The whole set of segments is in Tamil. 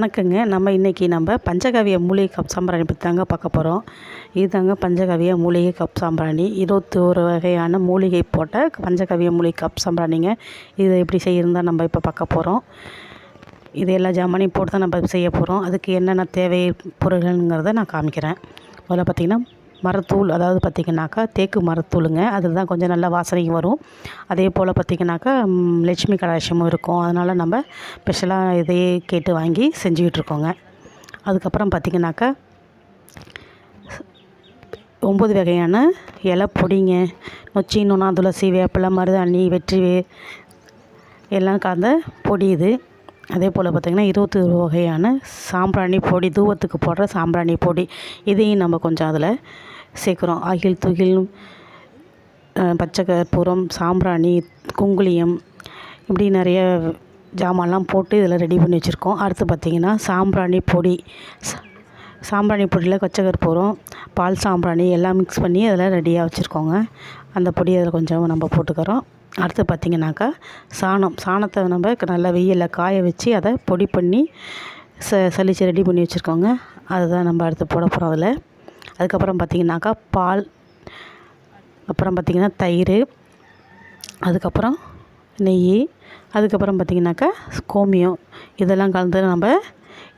வணக்கங்க. நம்ம இன்றைக்கி நம்ம பஞ்சகவிய மூலிகை கப் சாம்பிராணி பற்றி தாங்க பார்க்க போகிறோம் இதுதாங்க பஞ்சகவிய மூலிகை கப் சாம்பிராணி. இருபத்தி ஒரு வகையான மூலிகை போட்ட பஞ்சகவிய மூலிகை கப் சாம்பிராணிங்க. இதை எப்படி செய்யறது தான் நம்ம இப்போ பார்க்க போகிறோம் இது எல்லா ஜாமானையும் போட்டு தான் நம்ம செய்ய போகிறோம் அதுக்கு என்னென்ன தேவை பொருள்கள்ங்கிறத நான் காமிக்கிறேன். முதல்ல பார்த்திங்கன்னா மரத்தூள் அதாவது பார்த்திங்கனாக்கா தேக்கு மரத்தூளுங்க. அதுதான் கொஞ்சம் நல்லா வாசனைக்கு வரும். அதே போல் பார்த்திங்கனாக்கா லட்சுமி கடாட்சமும் இருக்கும். அதனால் நம்ம ஸ்பெஷலாக இதையே கேட்டு வாங்கி செஞ்சுக்கிட்டு இருக்கோங்க. அதுக்கப்புறம் பார்த்திங்கனாக்கா ஒம்பது வகையான இலை பொடிங்க. நொச்சி நுணா துளசி வேப்பிலை மருதாணி வெற்றி எல்லாம் கலந்த பொடி இது. அதே போல் பார்த்திங்கன்னா இருபத்தி ஒரு வகையான சாம்பிராணி பொடி தூவத்துக்கு போடுற சாம்பிராணி பொடி. இதையும் நம்ம கொஞ்சம் அதில் சேர்க்குறோம். அகில் துகில் பச்சை கற்பூரம் சாம்பிராணி குங்குளியம் இப்படி நிறைய ஜாமான்லாம் போட்டு இதில் ரெடி பண்ணி வச்சுருக்கோம். அடுத்து பார்த்திங்கன்னா சாம்பிராணி பொடி. சாம்பிராணி பொடியில் பச்சை கற்பூரம் பால் சாம்பிராணி எல்லாம் மிக்ஸ் பண்ணி அதில் ரெடியாக வச்சுருக்கோங்க. அந்த பொடி அதில் கொஞ்சம் நம்ம போட்டுக்கிறோம். அடுத்து பார்த்திங்கனாக்கா சாணம். சாணத்தை நம்ம நல்லா வெயிலில் காய வச்சு அதை பொடி பண்ணி ச சலிச்சு ரெடி பண்ணி வச்சுருக்கோங்க. அதுதான் நம்ம அடுத்து போட போகிறோம் அதில். அதுக்கப்புறம் பார்த்திங்கனாக்கா பால் அப்புறம் பார்த்திங்கன்னா தயிர் அதுக்கப்புறம் நெய் அதுக்கப்புறம் பார்த்திங்கனாக்கா கோமியம். இதெல்லாம் கலந்து நம்ம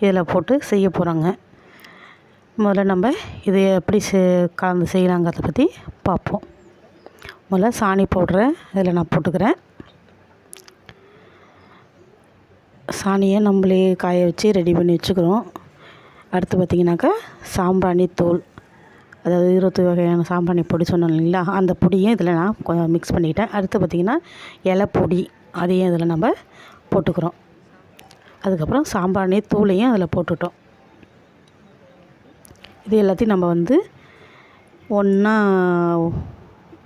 இதில் போட்டு செய்ய போகிறாங்க முதல்ல நம்ம இதை எப்படி கலந்து செய்யலாங்கிறத பற்றி பார்ப்போம். முதல்ல சாணி பவுட்ரை இதில் நான் போட்டுக்கிறேன். சாணியை நம்மளே காய வச்சு ரெடி பண்ணி வச்சுக்கிறோம். அடுத்து பார்த்திங்கனாக்கா சாம்பிராணி தூள் அதாவது இருபத்தி வகையான சாம்பிராணி பொடி சொன்னோம் இல்லைங்களா? அந்த பொடியும் இதில் நான் கொஞ்சம் மிக்ஸ் பண்ணிக்கிட்டேன் அடுத்து பார்த்திங்கன்னா இலை பொடி அதையும் இதில் நம்ம போட்டுக்கிறோம். அதுக்கப்புறம் சாம்பிராணி தூளையும் அதில் போட்டுட்டோம். இது எல்லாத்தையும் நம்ம வந்து ஒன்றா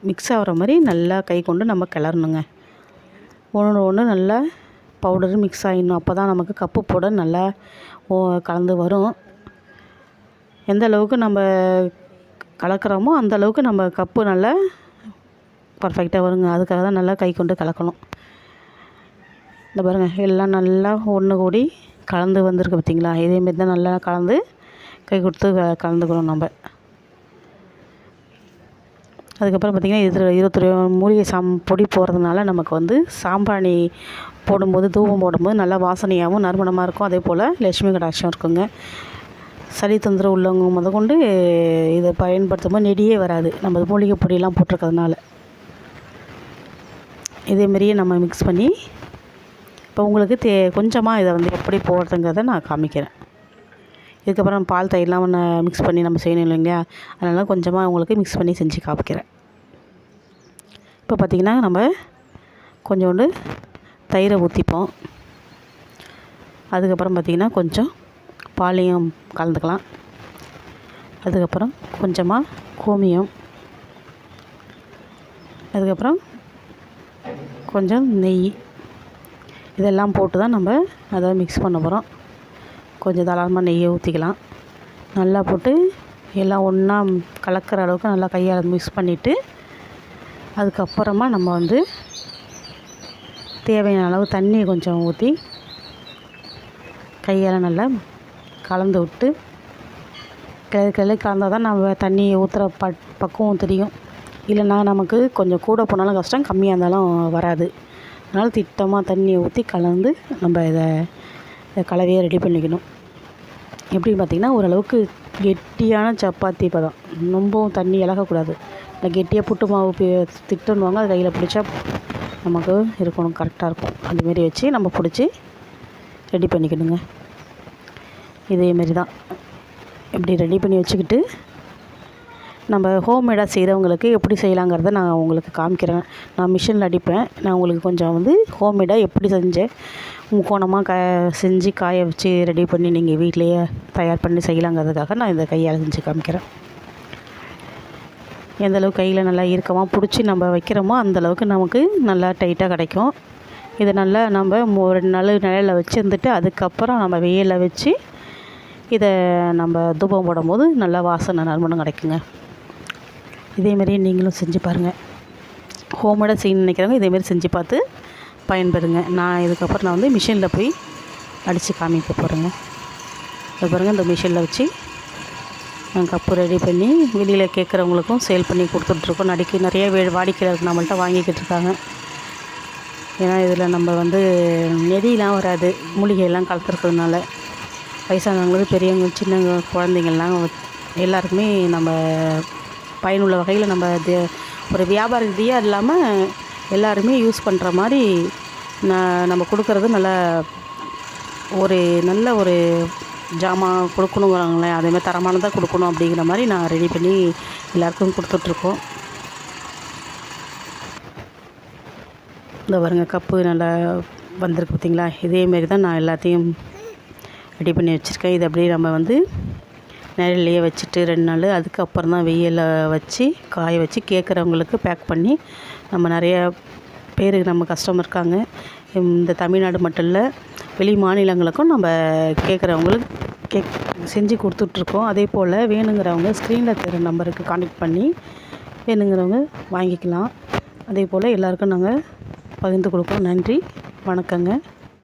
மிக்ஸ் ஆகிற மாதிரி நல்லா கை கொண்டு நம்ம கிளறணுங்க. ஒன்று ஒன்று நல்லா பவுடர் மிக்ஸ் ஆகிடணும் அப்போ தான் நமக்கு கப்பு போட நல்லா கலந்து வரும். எந்த அளவுக்கு நம்ம கலக்கிறோமோ அந்தளவுக்கு நம்ம கப்பு நல்லா பர்ஃபெக்டாக வருங்க. அதுக்காக தான் நல்லா கை கொண்டு கலக்கணும். இந்த பாருங்கள் எல்லாம் நல்லா ஒன்று கூடி கலந்து வந்திருக்கு பார்த்தீங்களா இதேமாரி தான் நல்லா கலந்து கை கொடுத்து க- கலந்துக்கிறோம் நம்ம. அதுக்கப்புறம் பார்த்திங்கன்னா இது இருபத்தொரு மூலிகை சாம் பொடி போடுறதுனால நமக்கு வந்து சாம்பிராணி போடும்போது தூபம் போடும்போது நல்லா வாசனையாகவும் நறுமணமாக இருக்கும். அதே போல் லட்சுமி கடாட்சம் இருக்குங்க. சளி தொந்தரவு உள்ளவங்க முத கொண்டு இதை பயன்படுத்தும் போது நெடியே வராது. நம்ம மூலிகை பொடியெல்லாம் போட்டிருக்கிறதுனால. இதேமாரியே நம்ம மிக்ஸ் பண்ணி இப்போ உங்களுக்கு தே கொஞ்சமாக இதை வந்து எப்படி போடுறதுங்கிறத நான் காமிக்கிறேன். இதுக்கப்புறம் பால் தயிர்லாம் ஒன்று மிக்ஸ் பண்ணி நம்ம செய்யணும் இல்லைங்களா? அதனால் கொஞ்சமாக உங்களுக்கு மிக்ஸ் பண்ணி செஞ்சு காமிக்கிறேன். இப்போ பார்த்திங்கன்னா நம்ம கொஞ்சோண்டு தயிரை ஊற்றிப்போம் அதுக்கப்புறம் பார்த்திங்கன்னா கொஞ்சம் பாலையும் கலந்துக்கலாம். அதுக்கப்புறம் கொஞ்சமாக கோமியம். அதுக்கப்புறம் கொஞ்சம் நெய். இதெல்லாம் போட்டு தான் நம்ம அதை மிக்ஸ் பண்ண போகிறோம் கொஞ்சம் தாராளமாக நெய்யை ஊற்றிக்கலாம் நல்லா போட்டு எல்லாம் ஒன்றா கலக்கிற அளவுக்கு நல்லா கையால் மிக்ஸ் பண்ணிவிட்டு அதுக்கப்புறமா நம்ம வந்து தேவையான அளவு தண்ணியை கொஞ்சம் ஊற்றி கையால் நல்லா கலந்து விட்டு கிளறி கிளறி கலந்தால் தான் நம்ம தண்ணி ஊற்றுற ப பக்குவம் தெரியும். இல்லைன்னா நமக்கு கொஞ்சம் கூட போனாலும் கஷ்டம் கம்மியாக இருந்தாலும் வராது. அதனால் திட்டமாக தண்ணியை ஊற்றி கலந்து நம்ம இதை கலவையை ரெடி பண்ணிக்கணும். எப்படின்னு பார்த்திங்கன்னா ஓரளவுக்கு கெட்டியான சப்பாத்தி பதம் ரொம்பவும் தண்ணி இழக்கக்கூடாது. இந்த கெட்டியாக புட்டு மாவு திட்டுன்னுவாங்க அது கையில் பிடிச்சா நமக்கு இருக்கணும் கரெக்டாக இருக்கும். அதுமாரி வச்சு நம்ம பிடிச்சி ரெடி பண்ணிக்கணுங்க. இதேமாரி தான். இப்படி ரெடி பண்ணி வச்சுக்கிட்டு நம்ம ஹோம்மேடாக செய்கிறவங்களுக்கு எப்படி செய்யலாங்கிறத நான் உங்களுக்கு காமிக்கிறேன். நான் மிஷினில் அடிப்பேன். நான் உங்களுக்கு கொஞ்சம் வந்து ஹோம்மேடாக எப்படி செஞ்சேன் முக்கோணமாக க செஞ்சு காய வச்சு ரெடி பண்ணி நீங்கள் வீட்டிலையே தயார் பண்ணி செய்யலாங்கிறதுக்காக நான் இந்த கையால் செஞ்சு காமிக்கிறேன். எந்தளவுக்கு கையில் நல்லா இறுக்கமாக பிடிச்சி நம்ம வைக்கிறோமோ அந்த அளவுக்கு நமக்கு நல்லா டைட்டாக கிடைக்கும். இதை நல்லா நம்ம ரெண்டு நாள் நிலையில் வச்சுருந்துட்டு அதுக்கப்புறம் நம்ம வெயிலில் வச்சு இதை நம்ம தூபம் போடும்போது நல்லா வாசனை நறுமணம் கிடைக்குங்க. இதேமாரி நீங்களும் செஞ்சு பாருங்கள் ஹோம்மேடாக செய்யணும்னு நினைக்கிறவங்க இதேமாரி செஞ்சு பார்த்து பயன்பெறுங்க நான் இதுக்கப்புறம் நான் வந்து மிஷினில் போய் அடித்து காமிக்க போகிறேங்க இதை பாருங்கள் இந்த மிஷினில் வச்சு நான் கப்பு ரெடி பண்ணி வெளியில் கேட்குறவங்களுக்கும் சேல் பண்ணி கொடுத்துட்ருக்கோம். நடிக்க நிறைய வே வாடிக்கையாளர்கள் நம்மள்ட்ட வாங்கிக்கிட்டு இருக்காங்க. ஏன்னா இதில் நம்ம வந்து நெடியெலாம் வராது. மூலிகையெல்லாம் கலத்துருக்கிறதுனால வயசானவங்களுக்கு பெரியவங்க சின்னவங்க குழந்தைங்கள்லாம் எல்லாருக்குமே நம்ம பயனுள்ள வகையில் நம்ம இது ஒரு வியாபார ரீதியாக இல்லாமல் எல்லாருமே யூஸ் பண்ணுற மாதிரி நான் நம்ம கொடுக்குறது நல்ல ஒரு நல்ல ஒரு ஜாமான் கொடுக்கணுங்கிறாங்களே அதேமாதிரி தரமானதாக கொடுக்கணும் அப்படிங்கிற மாதிரி நான் ரெடி பண்ணி எல்லாருக்கும் கொடுத்துட்ருக்கோம். இந்த பாருங்கள் கப்பு நல்லா வந்திருக்கு பார்த்தீங்களா இதேமாரி தான் நான் எல்லாத்தையும் ரெடி பண்ணி வச்சுருக்கேன். இது அப்படியே நம்ம வந்து நிழல்லையே வச்சுட்டு ரெண்டு நாள். அதுக்கப்புறம் தான் வெயிலில் வச்சு காய வச்சு கேட்குறவங்களுக்கு பேக் பண்ணி நம்ம நிறைய பேர் நம்ம கஸ்டமர் இருக்காங்க. இந்த தமிழ்நாடு மட்டும் இல்லை வெளி மாநிலங்களுக்கும் நம்ம கேட்குறவங்களுக்கு கேக் செஞ்சு கொடுத்துட்ருக்கோம். அதே போல் வேணுங்கிறவங்க ஸ்க்ரீனில் தெரிய நம்பருக்கு கான்டெக்ட் பண்ணி வேணுங்கிறவங்க வாங்கிக்கலாம். அதே போல் எல்லாருக்கும் நாங்கள் பகிர்ந்து கொடுப்போம். நன்றி வணக்கங்க.